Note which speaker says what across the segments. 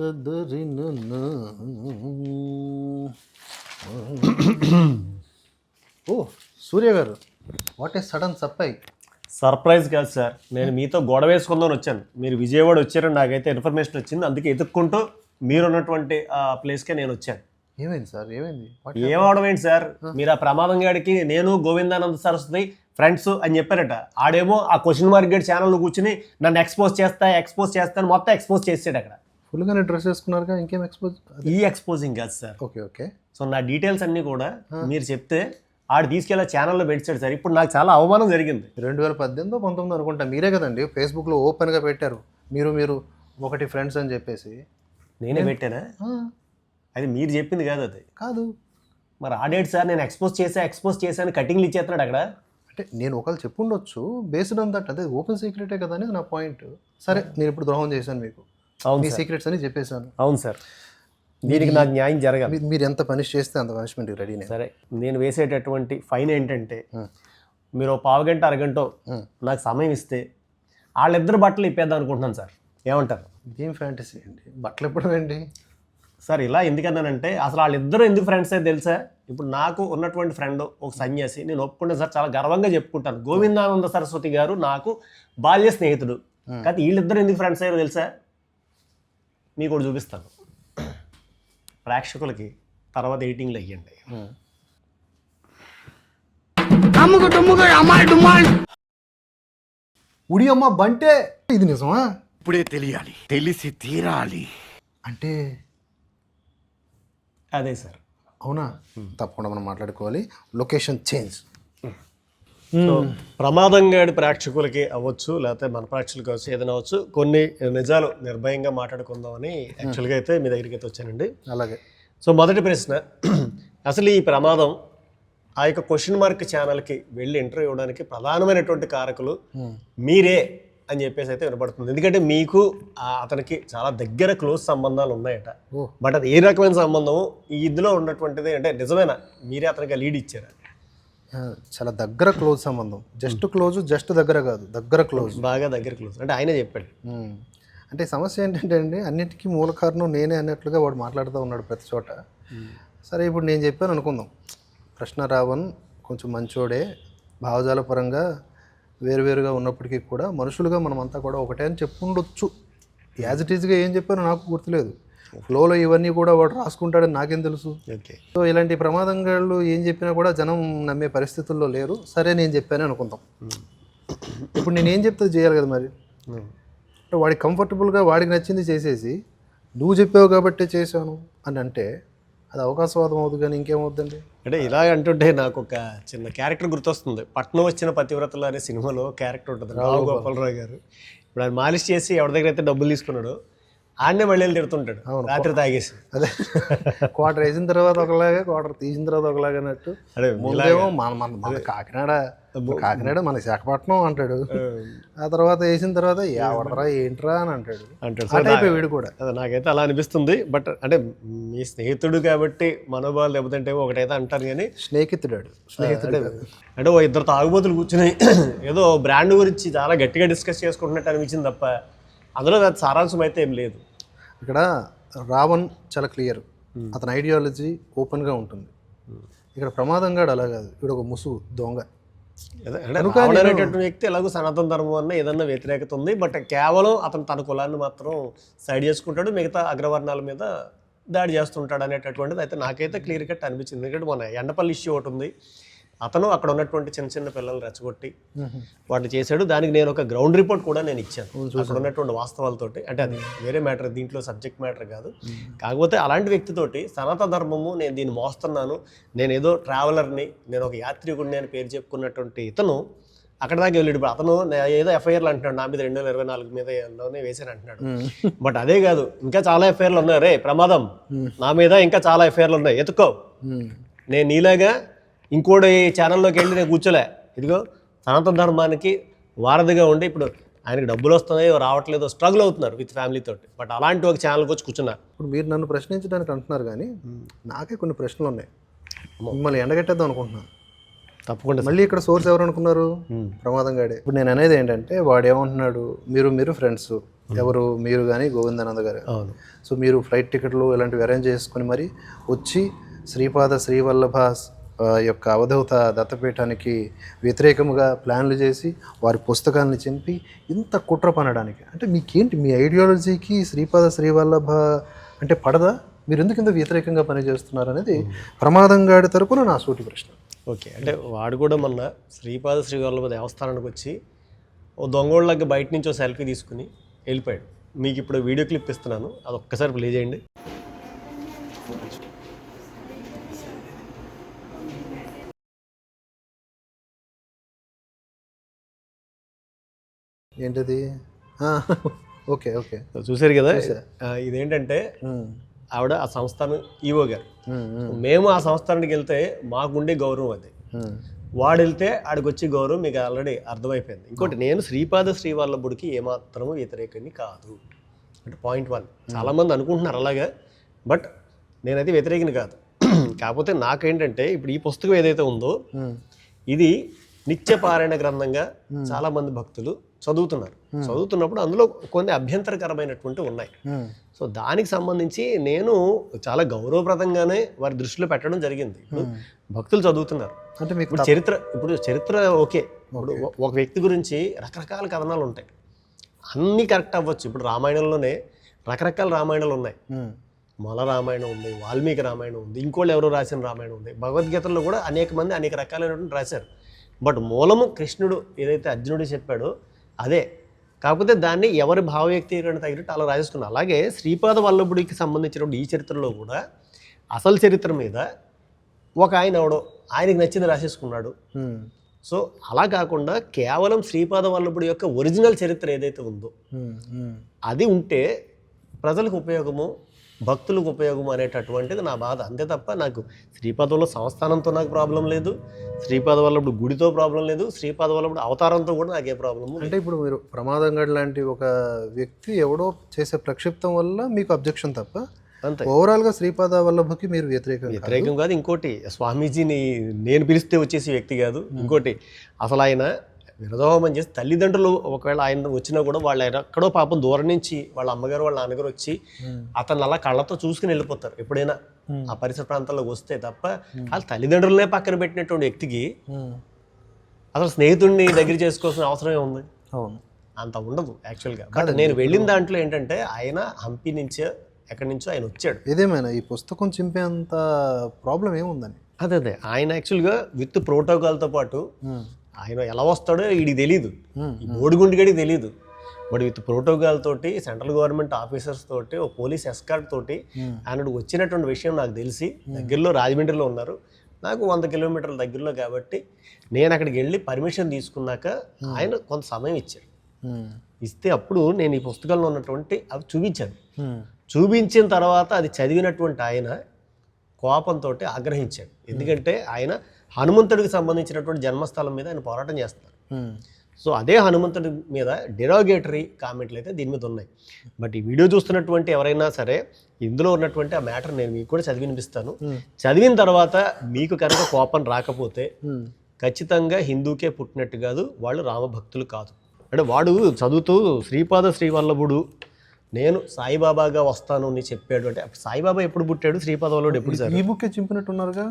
Speaker 1: తదరిననా. Oh Surya garu what is sudden supply
Speaker 2: surprise కాదు sir. నేను మీతో గొడవ వేసుకుందామని వచ్చాను. మీరు విజయవాడ వచ్చారని నాకైతే ఇన్ఫర్మేషన్ వచ్చింది. అందుకే ఎదుక్కుంటూ మీరున్నటువంటి ఆ ప్లేస్కే నేను వచ్చాను.
Speaker 1: ఏమైంది సార్? ఏమైంది?
Speaker 2: ఏమవడం ఏంటి సార్? మీరు ఆ ప్రమాదం గాడికి నేను గోవిందానంద సరస్వతి ఫ్రెండ్స్ అని చెప్పారట. ఆడేమో ఆ క్వశ్చన్ మార్క్ గేట్ ఛానల్లో కూర్చుని నన్ను ఎక్స్పోజ్ చేస్తా ఎక్స్పోజ్ చేస్తాను మొత్తం ఎక్స్పోజ్ చేసాడు అక్కడ.
Speaker 1: ఫుల్గానే డ్రెస్ వేసుకున్నారుగా ఇంకేం ఎక్స్పోజ్
Speaker 2: ఈ ఎక్స్పోజింగ్ కాదు సార్.
Speaker 1: Okay okay.
Speaker 2: సో నా డీటెయిల్స్ అన్నీ కూడా మీరు చెప్తే ఆడు తీసుకెళ్ళి ఛానల్లో పెట్టాడు సార్. ఇప్పుడు నాకు చాలా అవమానం జరిగింది.
Speaker 1: రెండు వేల పద్దెనిమిదో పంతొమ్మిది అనుకుంటా మీరే కదండి ఫేస్బుక్లో ఓపెన్గా పెట్టారు. మీరు మీరు ఒకటి ఫ్రెండ్స్ అని చెప్పేసి.
Speaker 2: నేనే పెట్టానా? అది మీరు చెప్పింది కాదు అది.
Speaker 1: కాదు.
Speaker 2: మరి ఆడేటి సార్ నేను ఎక్స్పోజ్ చేసా ఎక్స్పోజ్ చేశాను కటింగ్లు ఇచ్చేస్తున్నాడు అక్కడ.
Speaker 1: అంటే నేను ఒకళ్ళు చెప్పుండొచ్చు బేస్డ్ ఆన్ దట్ అదే ఓపెన్ సీక్రెటే కదా అనేది నా పాయింట్ సరే నేను ఇప్పుడు ద్రోహం చేశాను మీకు. మీ సీక్రెట్స్ అని చెప్పేశాను.
Speaker 2: అవును సార్. దీనికి నాకు న్యాయం జరగాలి.
Speaker 1: మీరు ఎంత పనిష్ చేస్తే అంత పనిష్మెంట్ రెడీ
Speaker 2: సరే నేను వేసేటటువంటి ఫైన్ ఏంటంటే. మీరు పావు గంట అరగంట. నాకు సమయం ఇస్తే వాళ్ళిద్దరు బట్టలు ఇప్పేద్దాం అనుకుంటున్నాను సార్. ఏమంటారు?
Speaker 1: ఇదేం ఫ్యాంటసీ అండి? బట్టలు ఎప్పుడు అండి
Speaker 2: సార్ ఇలా ఎందుకన్నానంటే అసలు వాళ్ళిద్దరూ ఎందుకు ఫ్రెండ్స్ అయితే తెలుసా? ఇప్పుడు నాకు ఉన్నటువంటి ఫ్రెండ్ ఒక సన్యాసి నేను ఒప్పుకుంటే సార్ చాలా గర్వంగా చెప్పుకుంటాను. గోవిందానంద సరస్వతి గారు నాకు బాల్య స్నేహితుడు. కానీ వీళ్ళిద్దరు ఎందుకు ఫ్రెండ్స్ అయ్యారో తెలుసా? మీకు కూడా చూపిస్తాను. ప్రేక్షకులకి తర్వాత ఎడిటింగ్లో అయ్యండి
Speaker 1: ఉడి అమ్మ బంటే ఇది నిజమా?
Speaker 3: ఇప్పుడే తెలియాలి. తెలిసి తీరాలి.
Speaker 1: అంటే
Speaker 2: అదే సార్.
Speaker 1: అవునా? తప్పకుండా మనం మాట్లాడుకోవాలి. Location change.
Speaker 2: ప్రమాదంగాడి ప్రేక్షకులకి అవ్వచ్చు లేకపోతే మన ప్రేక్షకులకి అవ్వచ్చు ఏదైనా అవ్వచ్చు. కొన్ని నిజాలు నిర్భయంగా మాట్లాడుకుందామని యాక్చువల్గా అయితే మీ దగ్గరికి అయితే వచ్చానండి.
Speaker 1: అలాగే.
Speaker 2: సో మొదటి ప్రశ్న అసలు ఈ ప్రమాదం ఆ యొక్క క్వశ్చన్ మార్క్ ఛానల్కి వెళ్ళి ఇంటర్వ్యూ ఇవ్వడానికి ప్రధానమైనటువంటి కారకులు మీరే అని చెప్పేసి అయితే వినపడుతుంది. ఎందుకంటే మీకు అతనికి చాలా దగ్గర క్లోజ్ సంబంధాలు ఉన్నాయట. బట్ అది ఏ రకమైన సంబంధం ఈ ఇదిలో ఉన్నటువంటిది అంటే నిజమేనా? మీరే అతనికి లీడ్ ఇచ్చారా?
Speaker 1: చాలా దగ్గర క్లోజ్ సంబంధం. జస్ట్ క్లోజ్ జస్ట్ దగ్గర కాదు దగ్గర క్లోజ్.
Speaker 2: బాగా దగ్గర క్లోజ్. అంటే ఆయనే చెప్పాడు.
Speaker 1: అంటే సమస్య ఏంటంటే అండి అన్నిటికీ మూల కారణం నేనే అన్నట్లుగా వాడు మాట్లాడుతూ ఉన్నాడు ప్రతి చోట. సరే ఇప్పుడు నేను చెప్పాను అనుకుందాం. కృష్ణ రావణ్ కొంచెం మంచోడే భావజాల పరంగా వేరువేరుగా ఉన్నప్పటికీ కూడా మనుషులుగా మనమంతా కూడా ఒకటే అని చెప్పుండొచ్చు. యాజ్ ఇట్ ఈజ్గా ఏం చెప్పానో నాకు గుర్తులేదు. ఫ్లోలో ఇవన్నీ కూడా వాడు రాసుకుంటాడని నాకేం తెలుసు. సో ఇలాంటి ప్రమాదంగాళ్ళు ఏం చెప్పినా కూడా జనం నమ్మే పరిస్థితుల్లో లేరు. సరే నేను చెప్పాను అనుకుందాం ఇప్పుడు నేను ఏం చెప్తే చేయాలి కదా మరి? అంటే వాడికి కంఫర్టబుల్గా వాడికి నచ్చింది చేసేసి నువ్వు చెప్పావు కాబట్టి చేశాను అని అంటే అది అవకాశవాదం అవుతుంది కానీ ఇంకేమవుద్దండి?
Speaker 2: అంటే ఇలా అంటుంటే నాకు ఒక చిన్న క్యారెక్టర్ గుర్తొస్తుంది. పట్నం వచ్చిన పతివ్రతలు అనే సినిమాలో క్యారెక్టర్ ఉంటుంది. రావు గోపాలరావు గారు. ఇప్పుడు ఆయన మాలిష్ చేసి ఎవరి దగ్గర అయితే డబ్బులు తీసుకున్నాడో ఆడనే మళ్ళీ వెళ్ళి తిడుతుంటాడు. రాత్రి తాగేసి.
Speaker 1: అదే. క్వార్టర్ వేసిన తర్వాత ఒకలాగా క్వార్టర్ తీసిన తర్వాత ఒకలాగా అన్నట్టు.
Speaker 2: అదే
Speaker 1: ముందేమో మన మన మన కాకినాడ కాకినాడ మన విశాఖపట్నం అంటాడు. ఆ. తర్వాత వేసిన తర్వాత ఎవడరా ఏంట్రా అని అంటాడు.
Speaker 2: అంటాడు.
Speaker 1: వీడు కూడా.
Speaker 2: అదే నాకైతే అలా అనిపిస్తుంది. బట్ అంటే మీ స్నేహితుడు కాబట్టి మనోభావాలు దెబ్బతింటే ఒకటైతే అంటారు కానీ
Speaker 1: స్నేహితుడాడు. స్నేహితుడు.
Speaker 2: అంటే ఓ ఇద్దరు తాగుబోతులు కూర్చుని ఏదో బ్రాండ్ గురించి చాలా గట్టిగా డిస్కస్ చేసుకుంటున్నట్టు అనిపించింది తప్ప అందులో అది సారాంశం అయితే ఏం లేదు.
Speaker 1: ఇక్కడ రావణ్ చాలా క్లియర్. అతని ఐడియాలజీ ఓపెన్గా ఉంటుంది. ఇక్కడ ప్రమాదంగా అలా కాదు. ఇక్కడ ఒక ముసుగు దొంగ.
Speaker 2: అనేటటువంటి వ్యక్తి ఎలాగో సనాతన ధర్మం అన్న ఏదన్నా వ్యతిరేకత ఉంది బట్ కేవలం అతను తన కులాన్ని మాత్రం సైడ్ చేసుకుంటాడు మిగతా అగ్రవర్ణాల మీద దాడి చేస్తుంటాడు అనేటటువంటిది అయితే నాకైతే క్లియర్ కట్ అనిపించింది. ఎందుకంటే మన ఎండపల్లి ఇష్యూ ఒకటి ఉంది. అతను అక్కడ ఉన్నటువంటి చిన్న చిన్న పిల్లలు రెచ్చగొట్టి వాటిని చేశాడు. దానికి నేను ఒక గ్రౌండ్ రిపోర్ట్ కూడా నేను ఇచ్చాను. అక్కడ ఉన్నటువంటి వాస్తవాలతోటి. అంటే అది వేరే మ్యాటర్ దీంట్లో సబ్జెక్ట్ మ్యాటర్ కాదు. కాకపోతే అలాంటి వ్యక్తితోటి సనాతన ధర్మము నేను దీన్ని మోస్తున్నాను. నేను ఏదో ట్రావెలర్ని నేను ఒక యాత్రికుడిని అని పేరు చెప్పుకున్నటువంటి ఇతను అక్కడ దాకా వెళ్ళాడు. అతను ఏదో ఎఫ్ఐఆర్లు అంటున్నాడు. నా మీద రెండు వేల ఇరవై నాలుగు మీద వేసాను అంటున్నాడు. బట్ అదే కాదు ఇంకా చాలా ఎఫ్ఐఆర్లు ఉన్నాయి. రే ప్రమాదం. నా మీద ఇంకా చాలా ఎఫ్ఐఆర్లు ఉన్నాయి. ఎత్తుకో. నేను నీలాగా ఇంకోటి ఛానల్లోకి వెళ్ళి నేను కూర్చోలే. ఇదిగో సనాతన ధర్మానికి వారధిగా ఉండి ఇప్పుడు ఆయనకి డబ్బులు వస్తున్నాయో రావట్లేదో స్ట్రగుల్ అవుతున్నారు విత్ ఫ్యామిలీ తోటి. బట్ అలాంటి ఒక ఛానల్కి వచ్చి కూర్చున్నారు
Speaker 1: ఇప్పుడు మీరు నన్ను ప్రశ్నించడానికి అంటున్నారు కానీ నాకే కొన్ని ప్రశ్నలు ఉన్నాయి. మిమ్మల్ని ఎండగట్టేద్దాం అనుకుంటున్నాను
Speaker 2: తప్పకుండా
Speaker 1: మళ్ళీ ఇక్కడ సోర్స్ ఎవరు అనుకున్నారు? ప్రమాదం గాడే. ఇప్పుడు నేను అనేది ఏంటంటే వాడు ఏమంటున్నాడు? మీరు మీరు ఫ్రెండ్స్ ఎవరు? మీరు కానీ గోవిందానంద గారు. సో మీరు ఫ్లైట్ టికెట్లు ఇలాంటివి అరేంజ్ చేసుకుని మరి వచ్చి శ్రీపాద శ్రీవల్లభ యొక్క అవధూత దత్తపీఠానికి వ్యతిరేకముగా ప్లాన్లు చేసి వారి పుస్తకాలను చింపి ఇంత కుట్ర పనడానికి. అంటే మీకేంటి? మీ ఐడియాలజీకి శ్రీపాద శ్రీవల్లభ అంటే పడదా? మీరు ఎందుకు ఇంత వ్యతిరేకంగా పనిచేస్తున్నారు అనేది ప్రమాదంగాడి తరపున నా సూటి ప్రశ్న.
Speaker 2: ఓకే. అంటే వాడు కూడా మొన్న శ్రీపాద శ్రీవల్లభ దేవస్థానానికి వచ్చి ఓ దొంగోళ్ళకి బయట నుంచి ఓ సెల్ఫీ తీసుకుని వెళ్ళిపోయాడు. మీకు ఇప్పుడు వీడియో క్లిప్ ఇస్తున్నాను. అది ఒక్కసారి ప్లే చేయండి.
Speaker 1: ఏంటిది? Okay okay.
Speaker 2: చూసారు కదా? ఇదేంటంటే ఆవిడ ఆ సంస్థానం ఈవో గారు. మేము ఆ సంస్థానానికి వెళ్తే మాకుండే గౌరవం అది. వాడు వెళ్తే ఆడికి వచ్చి గౌరవం మీకు ఆల్రెడీ అర్థమైపోయింది. ఇంకోటి నేను శ్రీపాద శ్రీవల్లభుడికి ఏమాత్రము వ్యతిరేకని కాదు. అంటే పాయింట్ వన్ చాలామంది అనుకుంటున్నారు అలాగా బట్ నేనైతే వ్యతిరేకిని కాదు. కాకపోతే నాకేంటంటే ఇప్పుడు ఈ పుస్తకం ఏదైతే ఉందో ఇది నిత్య పారాయణ గ్రంథంగా చాలా మంది భక్తులు చదువుతున్నారు. చదువుతున్నప్పుడు అందులో కొన్ని అభ్యంతరకరమైనటువంటి ఉన్నాయి. సో దానికి సంబంధించి నేను చాలా గౌరవప్రదంగానే వారి దృష్టిలో పెట్టడం జరిగింది. ఇప్పుడు భక్తులు చదువుతున్నారు.
Speaker 1: అంటే మీకు
Speaker 2: చరిత్ర ఇప్పుడు చరిత్ర ఓకే. ఇప్పుడు ఒక వ్యక్తి గురించి రకరకాల కథనాలు ఉంటాయి. అన్నీ కరెక్ట్ అవ్వచ్చు. ఇప్పుడు రామాయణంలోనే రకరకాల రామాయణాలు ఉన్నాయి. మొల రామాయణం ఉంది వాల్మీకి రామాయణం ఉంది ఇంకోళ్ళు ఎవరో రాసిన రామాయణం ఉంది. భగవద్గీతలో కూడా అనేక మంది అనేక రకాలైనటువంటి రాశారు. బట్ మూలము కృష్ణుడు ఏదైతే అర్జునుడు చెప్పాడో అదే. కాకపోతే దాన్ని ఎవరి భావ వ్యక్తీకరణ తగినట్టు అలా రాసేస్తున్నారు అలాగే శ్రీపాద వల్లభుడికి సంబంధించినటువంటి ఈ చరిత్రలో కూడా అసలు చరిత్ర మీద ఒక ఆయన ఎవడో ఆయనకి నచ్చింది రాసేసుకున్నాడు. సో అలా కాకుండా కేవలం శ్రీపాద వల్లభుడి యొక్క ఒరిజినల్ చరిత్ర ఏదైతే ఉందో. అది ఉంటే ప్రజలకు ఉపయోగము భక్తులకు ఉపయోగము అనేటటువంటిది నా బాధ. అంతే తప్ప నాకు శ్రీపాదంలో సంస్థానంతో నాకు ప్రాబ్లం లేదు. శ్రీపాద వల్లభుడు గుడితో ప్రాబ్లం లేదు. శ్రీపాద వల్లభుడు అవతారంతో కూడా నాకే ప్రాబ్లము
Speaker 1: అంటే ఇప్పుడు మీరు ప్రమాదం గడ్ లాంటి ఒక వ్యక్తి ఎవడో చేసే ప్రక్షిప్తం వల్ల మీకు అబ్జెక్షన్ తప్ప
Speaker 2: అంతే.
Speaker 1: ఓవరాల్గా శ్రీపాద వల్లభకి మీరు వ్యతిరేకం.
Speaker 2: వ్యతిరేకం కాదు ఇంకోటి స్వామీజీని నేను పిలిస్తే వచ్చేసి వ్యక్తి కాదు. ఇంకోటి అసలు ఆయన విరదోహమం చేసి తల్లిదండ్రులు ఒకవేళ ఆయన వచ్చినా కూడా వాళ్ళు ఎక్కడో పాపం దూరం నుంచి వాళ్ళ అమ్మగారు వాళ్ళ నాన్నగారు వచ్చి అతను అలా కళ్ళతో చూసుకుని వెళ్ళిపోతారు. ఎప్పుడైనా ఆ పరిసర ప్రాంతాల్లోకి వస్తే తప్ప వాళ్ళ తల్లిదండ్రులనే పక్కన పెట్టినటువంటి వ్యక్తికి అసలు స్నేహితుడిని దగ్గర చేసుకోవాల్సిన అవసరం ఏముంది
Speaker 1: అవును.
Speaker 2: అంత ఉండదు యాక్చువల్గా. బట్ నేను వెళ్ళిన దాంట్లో ఏంటంటే ఆయన హంపి నుంచే ఎక్కడి నుంచో ఆయన వచ్చాడు.
Speaker 1: ఏదేమైనా ఈ పుస్తకం చింపేంత ప్రాబ్లం ఏముందని
Speaker 2: అదే అదే. ఆయన యాక్చువల్గా విత్ ప్రోటోకాల్తో పాటు ఆయన ఎలా వస్తాడో వీడికి తెలియదు. ఈ బోడిగుండిగడికి తెలియదు బట్ విత్ ప్రోటోకాల్ తోటి సెంట్రల్ గవర్నమెంట్ ఆఫీసర్స్ తోటి ఒక పోలీస్ ఎస్కార్ట్ తోటి ఆయనకు వచ్చినటువంటి విషయం నాకు తెలిసి దగ్గరలో రాజమండ్రిలో ఉన్నారు. నాకు వంద కిలోమీటర్ల దగ్గరలో కాబట్టి నేను అక్కడికి వెళ్ళి పర్మిషన్ తీసుకున్నాక ఆయన కొంత సమయం ఇచ్చారు.
Speaker 1: ఉమ్,
Speaker 2: ఇస్తే అప్పుడు నేను ఈ పుస్తకంలో ఉన్నటువంటి అవి చూపించాను. చూపించిన తర్వాత అది చదివినటువంటి ఆయన కోపంతో ఆగ్రహించాడు. ఎందుకంటే ఆయన హనుమంతుడికి సంబంధించినటువంటి జన్మస్థలం మీద ఆయన పోరాటం చేస్తున్నారు. సో అదే హనుమంతుడి మీద డెరోగేటరీ కామెంట్లు అయితే దీని మీద ఉన్నాయి. బట్ ఈ వీడియో చూస్తున్నటువంటి ఎవరైనా సరే ఇందులో ఉన్నటువంటి ఆ మ్యాటర్ నేను మీకు కూడా చదివి వినిపిస్తాను. చదివిన తర్వాత మీకు కనుక కోపం రాకపోతే ఖచ్చితంగా హిందూకే పుట్టినట్టు కాదు వాళ్ళు రామభక్తులు కాదు. అంటే వాడు చదువుతూ శ్రీపాద శ్రీవల్లభుడు నేను సాయిబాబాగా వస్తాను అని చెప్పాడు. అంటే సాయిబాబా ఎప్పుడు పుట్టాడు? శ్రీపాద వల్లభుడు ఎప్పుడు సార్?
Speaker 1: ఈ బుక్ చింపినట్టున్నారుగా?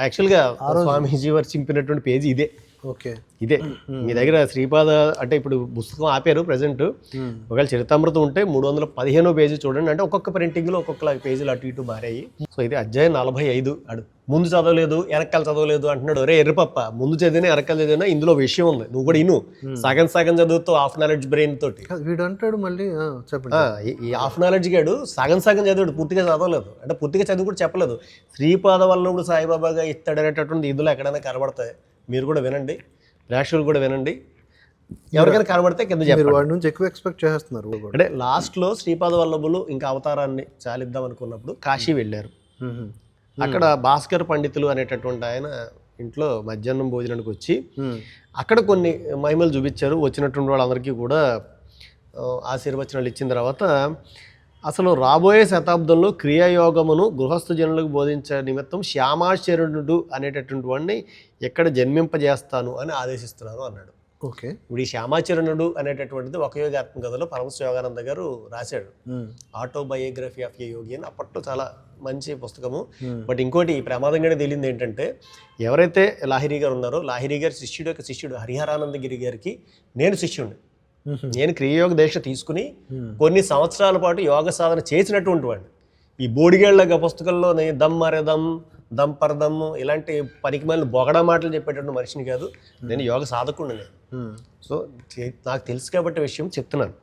Speaker 2: యాక్చువల్గా స్వామీజీ వారు చింపినటువంటి పేజీ ఇదే.
Speaker 1: ఓకే.
Speaker 2: ఇదే. మీ దగ్గర శ్రీపాద అంటే ఇప్పుడు పుస్తకం ఆపారు ప్రజెంట్ ఒకవేళ చరితామృతం ఉంటే మూడు వందల పదిహేనో పేజీ చూడండి. అంటే ఒక్కొక్క ప్రింటింగ్లో ఒక్కొక్క పేజీలు అటు ఇటు మారాయి. సో ఇది అధ్యాయం నలభై ఐదు అడు. ముందు చదవలేదు వెనకాల చదవలేదు అంటున్నాడు. ఒరే ఎర్రపప్ప ముందు చదివినా వెనకాల చదివినా ఇందులో విషయం ఉంది. నువ్వు కూడా ఇను. సగం సగం చదువుతూ హాఫ్ నాలెడ్జ్ బ్రెయిన్ తోటి.
Speaker 1: వీడు అంటాడు మళ్ళీ చెప్పండి.
Speaker 2: ఈ- హాఫ్ నాలెడ్జ్ గాడు సగం సగం చదివాడు పూర్తిగా చదవలేదు. అంటే పూర్తిగా చదివి కూడా చెప్పలేదు. శ్రీపాద వల్లభుడు సాయిబాబాగా ఇస్తాడనేటటువంటి ఇందులో ఎక్కడైనా కనబడతాయి? మీరు కూడా వినండి. ప్రేక్షకులు కూడా వినండి. ఎవరికైనా కనబడితే కింద చెప్పండి.
Speaker 1: వాడి నుంచి ఎక్కువ ఎక్స్పెక్ట్ చేస్తున్నారు.
Speaker 2: అంటే లాస్ట్లో శ్రీపాద వల్లభులు ఇంకా అవతారాన్ని చాలిద్దాం అనుకున్నప్పుడు కాశీ వెళ్ళారు.
Speaker 1: ఉమ్,
Speaker 2: అక్కడ భాస్కర్ పండితులు అనేటటువంటి ఆయన ఇంట్లో మధ్యాహ్నం భోజనానికి వచ్చి అక్కడ కొన్ని మహిమలు చూపించారు. వచ్చినటువంటి వాళ్ళందరికీ కూడా ఆశీర్వచనాలు ఇచ్చిన తర్వాత అసలు రాబోయే శతాబ్దంలో క్రియాయోగమును గృహస్థ జనులకు బోధించే నిమిత్తం శ్యామాచరణుడు అనేటటువంటి వాడిని ఎక్కడ జన్మింపజేస్తాను అని ఆదేశిస్తున్నాను అన్నాడు.
Speaker 1: ఓకే.
Speaker 2: ఇప్పుడు ఈ శ్యామాచరణుడు అనేటటువంటిది ఒక యోగాత్మ కథలో పరమశ యోగానంద గారు రాశాడు. ఆటోబయోగ్రఫీ ఆఫ్ ఏ యోగి అని అప్పట్లో చాలా మంచి పుస్తకము. బట్ ఇంకోటి ఈ ప్రమాదంగానే తెలియంది ఏంటంటే ఎవరైతే లాహిరి గారు ఉన్నారో లాహిరి గారి శిష్యుడు యొక్క శిష్యుడు హరిహరానందగిరి గారికి నేను శిష్యుడిని నేను క్రియాయోగ దీక్ష తీసుకుని కొన్ని సంవత్సరాల పాటు యోగ సాధన చేసినటువంటి వాడిని. ఈ బోడిగేళ్ళ పుస్తకంలోని దమ్ మరే దమ్ దమ్ పరదమ్ ఇలాంటి పనికి మళ్ళీ బొగడా మాటలు చెప్పేటటువంటి మనిషిని కాదు. నేను యోగ సాధకుడిని నేను. సో నాకు తెలుసు కాబట్టి విషయం చెప్తున్నాను.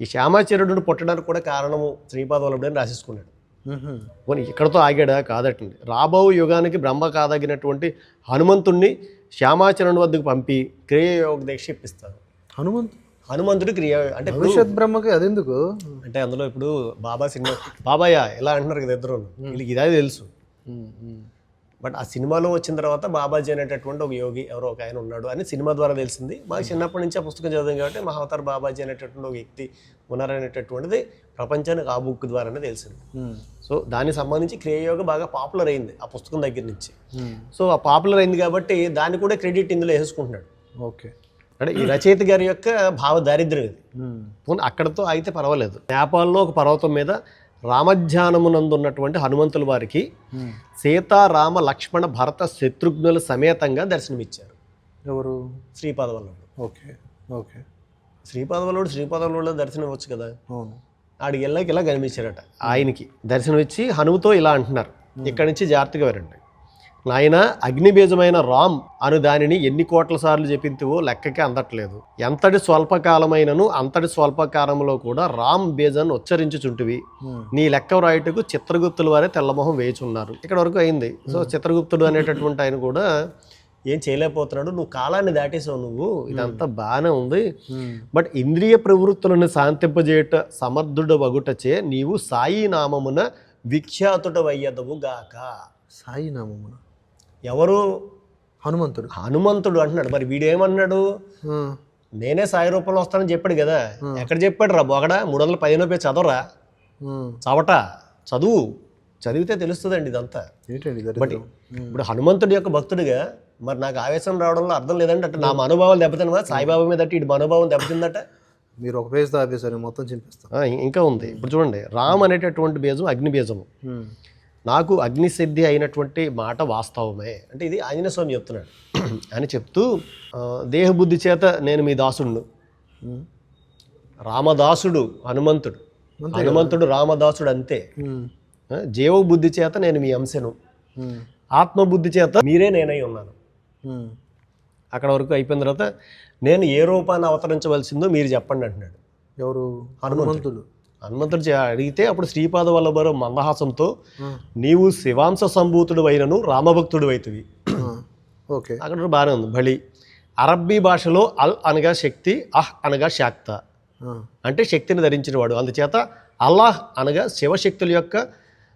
Speaker 2: ఈ శ్యామాచార్యుడు పుట్టడానికి కూడా కారణము శ్రీపాదవల్లభుడు అని రాసేసుకున్నాడు. పోనీ ఇక్కడతో ఆగాడా? కాదటండి. రాబో యుగానికి బ్రహ్మ కాదగినటువంటి హనుమంతుణ్ణి శ్యామాచరణుడి వద్దకు పంపి క్రియాయోగ దీక్ష ఇప్పిస్తాను
Speaker 1: హనుమంత్
Speaker 2: హనుమంతుడు క్రియ అంటే
Speaker 1: భవిష్యత్ బ్రహ్మకి అదెందుకు?
Speaker 2: అంటే అందులో ఇప్పుడు బాబా సినిమా బాబాయ్ ఇలా అంటున్నారు కదా ఇద్దరు? వీళ్ళకి ఇదే తెలుసు. బట్ ఆ సినిమాలో వచ్చిన తర్వాత బాబాజీ అనేటటువంటి ఒక యోగి ఎవరో ఒక ఆయన ఉన్నాడు అని సినిమా ద్వారా తెలిసింది. మాకు చిన్నప్పటి నుంచి ఆ పుస్తకం చదివాం కాబట్టి మహావతార్ బాబాజీ అనేటటువంటి ఒక వ్యక్తి ఉన్నారనేటటువంటిది ప్రపంచానికి ఆ బుక్ ద్వారానే తెలిసింది. సో దానికి సంబంధించి క్రియాయోగ బాగా పాపులర్ అయింది ఆ పుస్తకం దగ్గర నుంచి. సో ఆ పాపులర్ అయింది కాబట్టి దాన్ని కూడా క్రెడిట్ ఇందులో వేసుకుంటున్నాడు.
Speaker 1: ఓకే.
Speaker 2: అంటే ఈ రచయిత గారి యొక్క భావ దారిద్ర్యం ఇది. పోనీ అక్కడతో అయితే పర్వాలేదు. నేపాల్లో ఒక పర్వతం మీద రామధ్యానమునందు ఉన్నటువంటి హనుమంతుల వారికి సీతారామ లక్ష్మణ భరత శత్రుఘ్నుల సమేతంగా దర్శనమిచ్చారు.
Speaker 1: ఎవరు?
Speaker 2: శ్రీపాదవల్లభుడు
Speaker 1: ఓకే. ఓకే.
Speaker 2: శ్రీపాదవల్లభుడు శ్రీపాదవల్లభుడు దర్శనం ఇవ్వచ్చు కదా?
Speaker 1: అవును.
Speaker 2: ఆడికి వెళ్ళాక ఇలా కనిపించారట ఆయనకి. దర్శనం ఇచ్చి హనుమతో ఇలా అంటున్నారు. ఇక్కడి నుంచి జాగ్రత్తగా వినండి నాయన అగ్నిబీజమైన రామ్ అను దానిని ఎన్ని కోట్ల సార్లు చెప్పింతివో లెక్కకి అందట్లేదు. ఎంతటి స్వల్పకాలమైనను అంతటి స్వల్పకాలంలో కూడా రామ్ బీజాన్ని ఉచ్చరించుచుంటివి. నీ లెక్క వ్రాయుటకు చిత్రగుప్తుల వారే తెల్లమొహం వేయుచున్నారు. ఇక్కడ వరకు అయింది. సో చిత్రగుప్తుడు అనేటటువంటి ఆయన కూడా ఏం చేయలేకపోతున్నాడు నువ్వు కాలాన్ని దాటేసావు నువ్వు. ఇదంతా బాగానే ఉంది. బట్ ఇంద్రియ ప్రవృత్తులను శాంతింపజేయట సమర్థుడు వగుటచే నీవు సాయి నామమున విఖ్యాతుడవయ్యదవు గాక
Speaker 1: సాయి నామమున?
Speaker 2: ఎవరు?
Speaker 1: హనుమంతుడు.
Speaker 2: హనుమంతుడు అంటున్నాడు. మరి వీడేమన్నాడు? నేనే సాయి రూపంలో వస్తానని చెప్పాడు కదా. ఎక్కడ చెప్పాడు రా బొగడ? మూడు వందల పదిహేను పేరు చదవరా. చవట చదువు. చదివితే తెలుస్తుందండి ఇదంతా. బట్ ఇప్పుడు హనుమంతుడి యొక్క భక్తుడిగా మరి నాకు ఆవేశం రావడంలో అర్థం లేదంటే అంటే. నా మనోభావాలు దెబ్బతినవా? సాయిబాబా మీద ఇటు మనోభావం దెబ్బతిందట?
Speaker 1: మీరు ఒక పేజ్ మొత్తం
Speaker 2: ఇం- ఇంకా ఉంది. ఇప్పుడు చూడండి. రామ్ అనేటటువంటి బీజం అగ్ని బీజము. నాకు అగ్నిసిద్ధి అయినటువంటి మాట వాస్తవమే. అంటే ఇది ఆంజనేయ స్వామి చెప్తున్నాడు. అని చెప్తూ దేహబుద్ధి చేత నేను మీ దాసుడు రామదాసుడు హనుమంతుడు. హనుమంతుడు రామదాసుడు అంతే. జీవబుద్ధి చేత నేను మీ అంశను. ఆత్మబుద్ధి చేత మీరే నేనై ఉన్నాను. అక్కడ వరకు అయిపోయిన తర్వాత నేను ఏ రూపాన్ని అవతరించవలసిందో మీరు చెప్పండి అంటున్నాడు.
Speaker 1: ఎవరు? హనుమంతుడు.
Speaker 2: హనుమంతుడు అడిగితే అప్పుడు శ్రీపాద వల్లభరు మందహాసంతో నీవు శివాంశ సంభూతుడు అయినను రామభక్తుడు అవుతుంది
Speaker 1: ఓకే.
Speaker 2: అక్కడ బాగానే ఉంది. బలి అరబ్బీ భాషలో అల్ అనగా శక్తి అహ్ అనగా శాక్త. అంటే శక్తిని ధరించిన వాడు. అందుచేత అల్లాహ్ అనగా శివశక్తుల యొక్క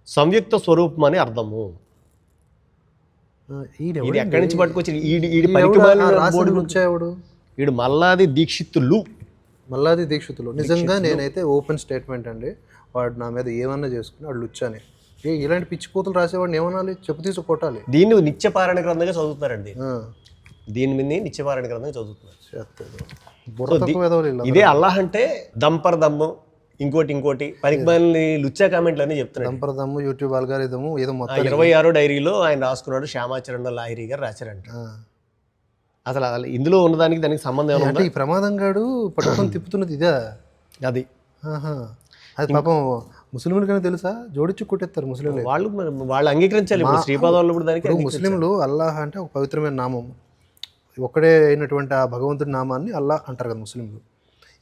Speaker 2: సంయుక్త స్వరూపం అని అర్థము. ఇది? ఎక్కడి నుంచి పట్టుకొచ్చి ఈడి పనికి మల్లాది దీక్షితులు.
Speaker 1: మల్లాది దీక్షితులు. నిజంగా నేనైతే ఓపెన్ స్టేట్మెంట్ అండి. వాడు నా మీద ఏమన్నా చేసుకుని వాడు లుచ్చానే. ఏ ఇలాంటి పిచ్చి కూతులు రాసేవాడిని ఏమనాలి? చెప్పు తీసి కొట్టాలి.
Speaker 2: దీన్ని నిత్యపారాయణ గ్రంథంగా చదువుతున్నారండి దీని మీద నిత్యపారాయణ గ్రంథంగా చదువుతున్నారు. ఇదే అల్లాహ్ అంటే దంపర్ దమ్ము ఇంకోటి ఇంకోటి. పనికి మాలిన లుచ్చా కామెంట్లు అని చెప్తున్నాడు
Speaker 1: దంపరదమ్ము యూట్యూబ్ అల్గారిదము ఏదో
Speaker 2: ఇరవై ఆరో డైరీలో ఆయన రాసుకున్నాడు శ్యామాచరణ లాహిరి గారు రాశారంట. అసలు అసలు ఇందులో ఉన్నదానికి దానికి సంబంధం ఏమైనా
Speaker 1: అంటే ఈ ప్రమాదం గాడు పట్టుకొని తిప్పుతున్నది ఇదే?
Speaker 2: అది.
Speaker 1: అది పాపం ముస్లింలకైనా తెలుసా? జోడించి కొట్టేస్తారు ముస్లింలు.
Speaker 2: వాళ్ళు వాళ్ళు అంగీకరించాలి శ్రీపాదంలో ఇప్పుడు దానికి
Speaker 1: ముస్లింలు అల్లాహ్ అంటే ఒక పవిత్రమైన నామం. ఒక్కడే అయినటువంటి ఆ భగవంతుడి నామాన్ని అల్లాహ్ అంటారు కదా ముస్లింలు.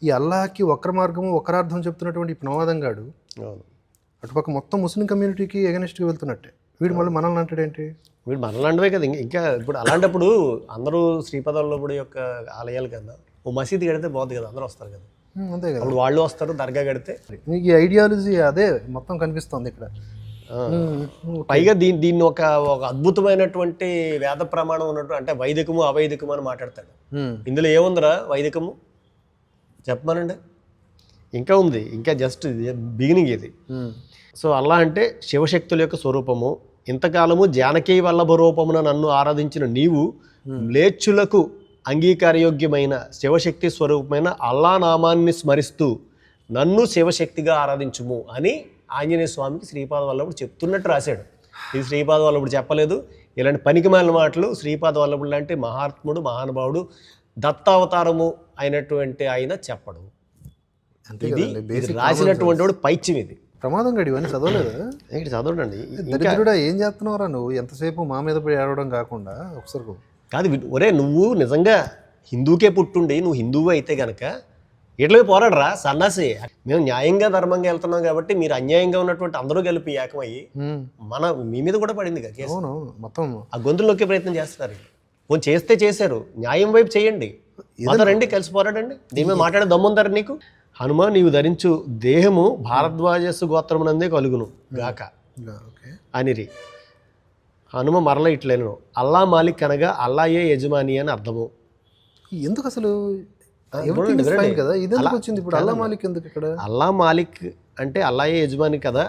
Speaker 1: ఈ అల్లాహ్కి వక్ర మార్గము వక్రార్థం చెప్తున్నటువంటి ఈ ప్రమాదం గాడు. అటుపక్క మొత్తం ముస్లిం కమ్యూనిటీకి ఎగనిస్ట్గా వెళ్తున్నట్టే. వీడు మళ్ళీ మనల్ని అంటాడేంటి?
Speaker 2: వీడు మనలాంటివే కదా. ఇంక- ఇప్పుడు అలాంటప్పుడు అందరూ శ్రీపాదంలో ఇప్పుడు యొక్క ఆలయాలు కదా. ఓ మసీదు కడితే బాగుంది కదా అందరూ వస్తారు కదా.
Speaker 1: అంతే కదా.
Speaker 2: అప్పుడు వాళ్ళు వస్తారు దర్గా కడితే.
Speaker 1: మీకు ఈ ఐడియాలజీ అదే మొత్తం కనిపిస్తుంది ఇక్కడ.
Speaker 2: పైగా దీన్ని దీన్ని ఒక ఒక అద్భుతమైనటువంటి వేద ప్రమాణం ఉన్నట్టు అంటే వైదికము అవైదికము అని మాట్లాడతాడు. ఇందులో ఏముందిరా వైదికము? చెప్పమనండి. ఇంకా ఉంది. ఇంకా జస్ట్ బిగినింగ్ ఇది. సో అల్లా అంటే శివశక్తుల యొక్క స్వరూపము ఇంతకాలము జానకీ వల్లభ రూపమున నన్ను ఆరాధించిన నీవు మ్లేచ్చులకు అంగీకారయోగ్యమైన శివశక్తి స్వరూపమైన అల్లా నామాన్ని స్మరిస్తూ నన్ను శివశక్తిగా ఆరాధించుము అని ఆంజనేయ స్వామికి శ్రీపాద వల్లభుడు చెప్తున్నట్టు రాశాడు. ఇది శ్రీపాద వల్లభుడు చెప్పలేదు. ఇలాంటి పనికిమాలిన మాటలు శ్రీపాద వల్లభుడు లాంటి మహాత్ముడు మహానుభావుడు దత్తావతారము అయినటువంటి ఆయన చెప్పడు. ఇది రాసినటువంటి వాడు పైత్యం ఇది.
Speaker 1: ప్రమాదం గడి ఇవన్నీ చదవలేదా?
Speaker 2: ఏంటి చదవండి
Speaker 1: దరిద్రుడా ఏం చేస్తున్నావురా నువ్వు? ఎంతసేపు మా మీద పడి ఏడవడం కాకుండా ఒకసారి
Speaker 2: కాదు ఒరే నువ్వు నిజంగా హిందూకే పుట్టుండి నువ్వు హిందువు అయితే గనక ఇట్లా పోరాడరా సన్నాసి. మేము న్యాయంగా ధర్మంగా వెళ్తున్నాం కాబట్టి మీరు అన్యాయంగా ఉన్నటువంటి అందరూ కలిపి ఏకమయ్యి. మన మీ మీద కూడా పడింది
Speaker 1: అవును మొత్తం
Speaker 2: ఆ గొంతులోకి ప్రయత్నం చేస్తున్నారు. కొంచెం చేస్తే చేశారు. న్యాయం వైపు చేయండి. రండి కలిసి పోరాడండి. దీని మీద మాట్లాడే దమ్ముందరు నీకు? హనుమ నీవు ధరించు దేహము భారద్వాజస్సు గోత్రమునందే కలుగును గాక. అనిరి. హనుమ మరల ఇట్లేను అల్లా మాలిక్ అనగా అల్లాయే యజమాని అని అర్థము.
Speaker 1: ఎందుకు అసలు. కదా? ఇది వచ్చింది ఇప్పుడు? అల్లా మాలిక్ ఎందుకు ఇక్కడ?
Speaker 2: అల్లా మాలిక్ అంటే అల్లాయే యజమాని కదా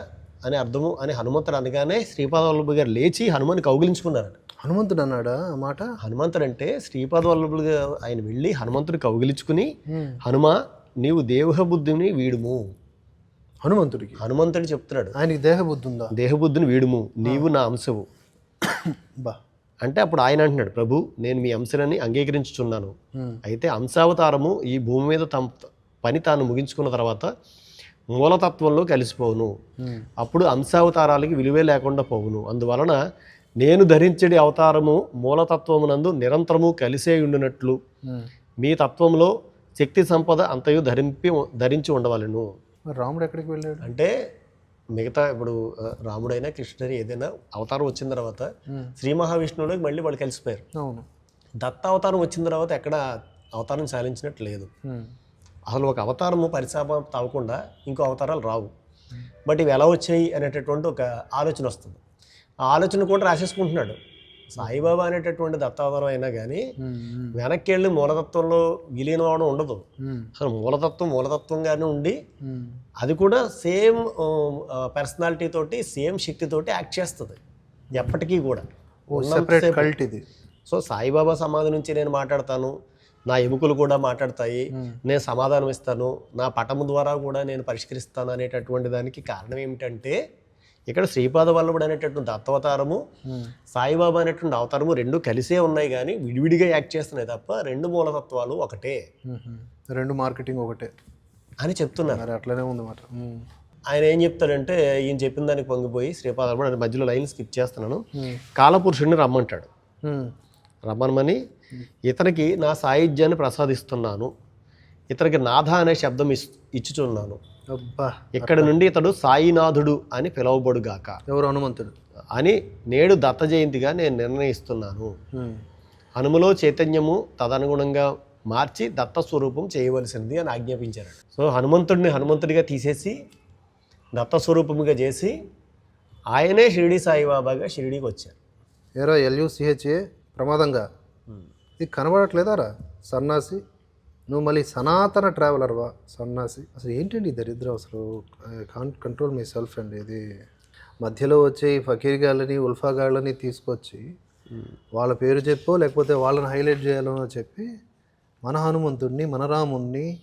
Speaker 2: అని అర్థము అని హనుమంతుడు అనగానే శ్రీపాద వల్లభ గారు లేచి హనుమని కౌగిలించుకున్నారు
Speaker 1: హనుమంతుడు అన్నాడా ఆ మాట?
Speaker 2: హనుమంతుడు అంటే శ్రీపాద వల్లభులు గారు ఆయన వెళ్ళి హనుమంతుడు కౌగిలించుకుని. హనుమ నీవు దేహ బుద్ధిని వీడుము.
Speaker 1: హనుమంతుడికి.
Speaker 2: హనుమంతుడు చెప్తున్నాడు.
Speaker 1: ఆయనకి దేహ బుద్ధి ఉందా?
Speaker 2: దేహబుద్ధిని వీడుము. నీవు నా అంశవు.
Speaker 1: బా.
Speaker 2: అంటే అప్పుడు ఆయన అంటున్నాడు ప్రభు నేను మీ అంశలని అంగీకరించుచున్నాను. అయితే అంశావతారము ఈ భూమి మీద తమ పని తాను ముగించుకున్న తర్వాత మూలతత్వంలో కలిసిపోవును. అప్పుడు అంశావతారాలకి విలువే లేకుండా పోవును. అందువలన నేను ధరించడి అవతారము మూలతత్వమునందు నిరంతరము కలిసే ఉండినట్లు. మీ తత్వంలో శక్తి సంపద అంతయు ధరింపి ధరించి ఉండవలను.
Speaker 1: రాముడు ఎక్కడికి వెళ్ళాడు?
Speaker 2: అంటే మిగతా ఇప్పుడు రాముడైనా కృష్ణుడైనా ఏదైనా అవతారం వచ్చిన తర్వాత. శ్రీ మహావిష్ణువులోకి మళ్ళీ వాళ్ళు కలిసిపోయారు.
Speaker 1: అవును.
Speaker 2: దత్త అవతారం వచ్చిన తర్వాత ఎక్కడ అవతారం చాలించినట్టు లేదు. అసలు ఒక అవతారము పరిశాపం తవ్వకుండా ఇంకో అవతారాలు రావు. బట్ ఇవి ఎలా వచ్చాయి అనేటటువంటి ఒక ఆలోచన వస్తుంది. ఆ ఆలోచన కూడా రాసేసుకుంటున్నాడు. సాయిబాబా అనేటటువంటి దత్తావతారం అయినా కానీ. వెనక్కి వెళ్ళి మూలతత్వంలో విలీనం అవడం ఉండదు. అసలు మూలతత్వం మూలతత్వంగానే ఉండి. అది కూడా సేమ్ పర్సనాలిటీ తోటి సేమ్ శక్తి తోటి యాక్ట్ చేస్తుంది. ఎప్పటికీ కూడా.
Speaker 1: ఓ సెపరేట్ కల్ట్ ఇది.
Speaker 2: సో సాయిబాబా సమాధి నుంచి నేను మాట్లాడతాను. నా ఎముకలు కూడా మాట్లాడతాయి. నేను సమాధానం ఇస్తాను నా పటము ద్వారా కూడా నేను పరిష్కరిస్తాను అనేటటువంటి దానికి కారణం ఏమిటంటే ఇక్కడ శ్రీపాద వల్లభుడు అనేటటువంటి దత్తవతారము. సాయిబాబా అనేటువంటి అవతారము రెండు కలిసే ఉన్నాయి కానీ విడివిడిగా యాక్ట్ చేస్తున్నాయి తప్ప రెండు మూలతత్వాలు ఒకటే.
Speaker 1: రెండు మార్కెటింగ్ ఒకటే
Speaker 2: అని చెప్తున్నారు
Speaker 1: అట్లనే ఉంది మాట.
Speaker 2: ఆయన ఏం చెప్తాడంటే ఈయన చెప్పిన దానికి పొంగిపోయి శ్రీపాద వల్లభుడు మధ్యలో లైన్ స్కిప్ చేస్తున్నాను. కాలపురుషుడిని రమ్మంటాడు. రమ్మనమని ఇతనికి నా సాయుధ్యాన్ని ప్రసాదిస్తున్నాను ఇతనికి నాథ అనే శబ్దం ఇస్ ఇచ్చుచున్నాను ఇక్కడి నుండి ఇతడు సాయినాథుడు అని పిలువబడుగాక
Speaker 1: ఎవరు హనుమంతుడు?
Speaker 2: అని నేడు దత్త జయంతిగా నేను నిర్ణయిస్తున్నాను. హనుమలో చైతన్యము తదనుగుణంగా మార్చి దత్త స్వరూపం చేయవలసింది అని ఆజ్ఞాపించారు. సో హనుమంతుడిని హనుమంతుడిగా తీసేసి దత్త స్వరూపముగా చేసి ఆయనే షిరిడి సాయిబాబాగా షిరిడీకి వచ్చారు.
Speaker 1: ఏరా ఎల్యూసిహెచ్ఏ ప్రమాదంగా? ఇది కనబడట్లేదారా? సన్నాసి? నువ్వు మళ్ళీ సనాతన ట్రావెలర్వా సన్నాసి. అసలు ఏంటండి దరిద్రం? అసలు కాంట్ కంట్రోల్ మై సెల్ఫ్ అండి ఇది. మధ్యలో వచ్చే ఈ ఫకీర్ గాళ్ళని ఉల్ఫా గాళ్ళని తీసుకొచ్చి వాళ్ళ పేరు చెప్పో లేకపోతే వాళ్ళని హైలైట్ చేయాలనో చెప్పి మన హనుమంతుడిని మన రాముణ్ణి